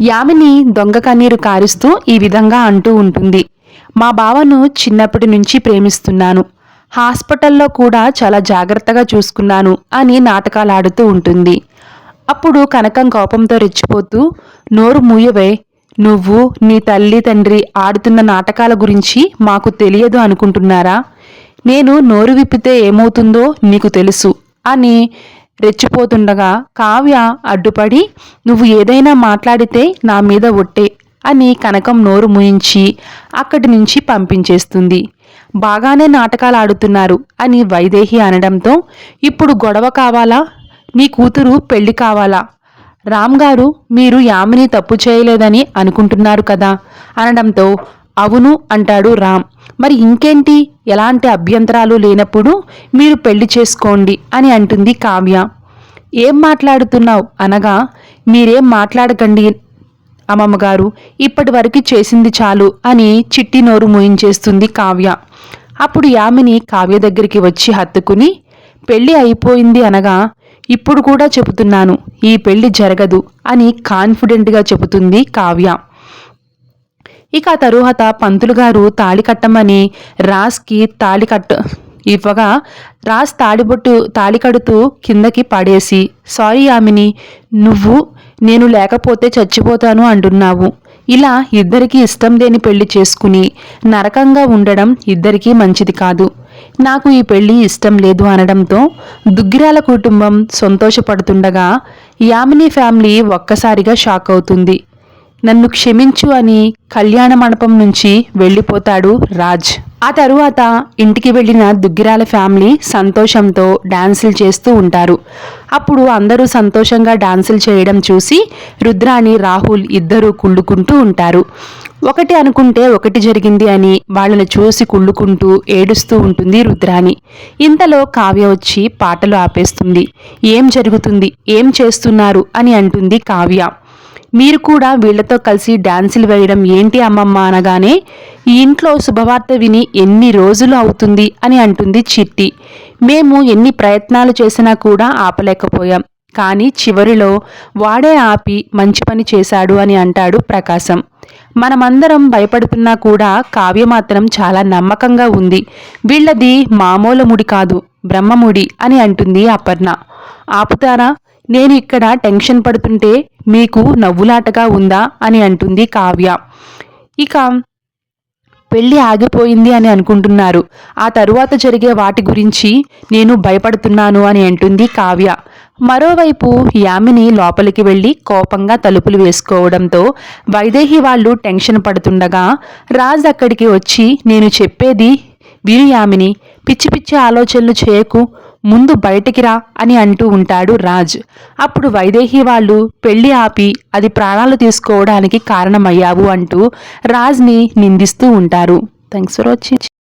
యామిని దొంగ కన్నీరు కారుస్తూ ఈ విధంగా అంటూ ఉంటుంది. మా బావను చిన్నప్పటి నుంచి ప్రేమిస్తున్నాను. హాస్పిటల్లో కూడా చాలా జాగ్రత్తగా చూసుకున్నాను అని నాటకాలు ఆడుతూ ఉంటుంది. అప్పుడు కనకం కోపంతో రెచ్చిపోతూ నోరు మూయవే నువ్వు నీ తల్లి తండ్రి ఆడుతున్న నాటకాల గురించి మాకు తెలియదు అనుకుంటున్నారా? నేను నోరు విప్పితే ఏమవుతుందో నీకు తెలుసు అని రెచ్చిపోతుండగా కావ్య అడ్డుపడి నువ్వు ఏదైనా మాట్లాడితే నా మీద ఒట్టే అని కనకం నోరు ముయించి అక్కడి నుంచి పంపించేస్తుంది. బాగానే నాటకాలు ఆడుతున్నారు అని వైదేహి అనడంతో ఇప్పుడు గొడవ కావాలా? నీ కూతురు పెళ్ళి కావాలా? రామ్ గారు మీరు యామిని తప్పు చేయలేదని అనుకుంటున్నారు కదా అనడంతో అవును అంటాడు రామ్. మరి ఇంకేంటి? ఎలాంటి అభ్యంతరాలు లేనప్పుడు మీరు పెళ్ళి చేసుకోండి అని అంటుంది కావ్య. ఏం మాట్లాడుతున్నావు? అనగా మీరేం మాట్లాడకండి అమ్మమ్మ గారు. ఇప్పటి వరకు చేసింది చాలు అని చిట్టి నోరు మూయించేస్తుంది కావ్య. అప్పుడు యామిని కావ్య దగ్గరికి వచ్చి హత్తుకుని పెళ్ళి అయిపోయింది అనగా ఇప్పుడు కూడా చెబుతున్నాను ఈ పెళ్ళి జరగదు అని కాన్ఫిడెంట్గా చెబుతుంది కావ్య. ఇక ఆ తరువాత పంతులు గారు తాళి కట్టమని రాస్కి తాళి కట్ట ఇవ్వగా రాస్ తాడిబొట్టు తాళి కడుతూ కిందకి పడేసి సారీ ఆమెని నువ్వు నేను లేకపోతే చచ్చిపోతాను అంటున్నావు. ఇలా ఇద్దరికీ ఇష్టం లేని పెళ్ళి చేసుకుని నరకంగా ఉండడం ఇద్దరికీ మంచిది కాదు. నాకు ఈ పెళ్ళి ఇష్టం లేదు అనడంతో దుగ్గిరాల కుటుంబం సంతోషపడుతుండగా యామిని ఫ్యామిలీ ఒక్కసారిగా షాక్ అవుతుంది. నన్ను క్షమించు అని కళ్యాణ మండపం నుంచి వెళ్ళిపోతాడు రాజ్. ఆ తరువాత ఇంటికి వెళ్ళిన దుగ్గిరాల ఫ్యామిలీ సంతోషంతో డాన్సులు చేస్తూ ఉంటారు. అప్పుడు అందరూ సంతోషంగా డాన్సులు చేయడం చూసి రుద్రాని రాహుల్ ఇద్దరూ కుళ్ళుకుంటూ ఉంటారు. ఒకటి అనుకుంటే ఒకటి జరిగింది అని వాళ్ళని చూసి కుళ్ళుకుంటూ ఏడుస్తూ ఉంటుంది రుద్రాని ఇంతలో కావ్య వచ్చి పాటలు ఆపేస్తుంది. ఏం జరుగుతుంది? ఏం చేస్తున్నారు? అని అంటుంది కావ్య. మీరు కూడా వీళ్ళతో కలిసి డాన్సులు వేయడం ఏంటి అమ్మమ్మ అనగానే ఈ ఇంట్లో శుభవార్త విని ఎన్ని రోజులు అవుతుంది? అని అంటుంది చిట్టి. మేము ఎన్ని ప్రయత్నాలు చేసినా కూడా ఆపలేకపోయాం. కానీ చివరిలో వాడే ఆపి మంచి పని చేశాడు అని అంటాడు ప్రకాశం. మనమందరం భయపడుతున్నా కూడా కావ్య మాత్రం చాలా నమ్మకంగా ఉంది. వీళ్ళది మామూలు ముడి కాదు బ్రహ్మముడి అని అంటుంది అపర్ణ. ఆపుతారా? నేను ఇక్కడ టెన్షన్ పడుతుంటే మీకు నవ్వులాటగా ఉందా అని అంటుంది కావ్య. ఇక పెళ్ళి ఆగిపోయింది అని అనుకుంటున్నారు. ఆ తరువాత జరిగే వాటి గురించి నేను భయపడుతున్నాను అని అంటుంది కావ్య. మరోవైపు యామిని లోపలికి వెళ్ళి కోపంగా తలుపులు వేసుకోవడంతో వైదేహి వాళ్ళు టెన్షన్ పడుతుండగా రాజ్ అక్కడికి వచ్చి నేను చెప్పేది విను యామిని పిచ్చి పిచ్చి ఆలోచనలు చేయకు ముందు బయటికి రా అని అంటూ ఉంటాడు రాజ్. అప్పుడు వైదేహి వాళ్ళు పెళ్ళి ఆపి అది ప్రాణాలు తీసుకోవడానికి కారణమయ్యావు అంటూ రాజ్ని నిందిస్తూ ఉంటారు. Thanks for watching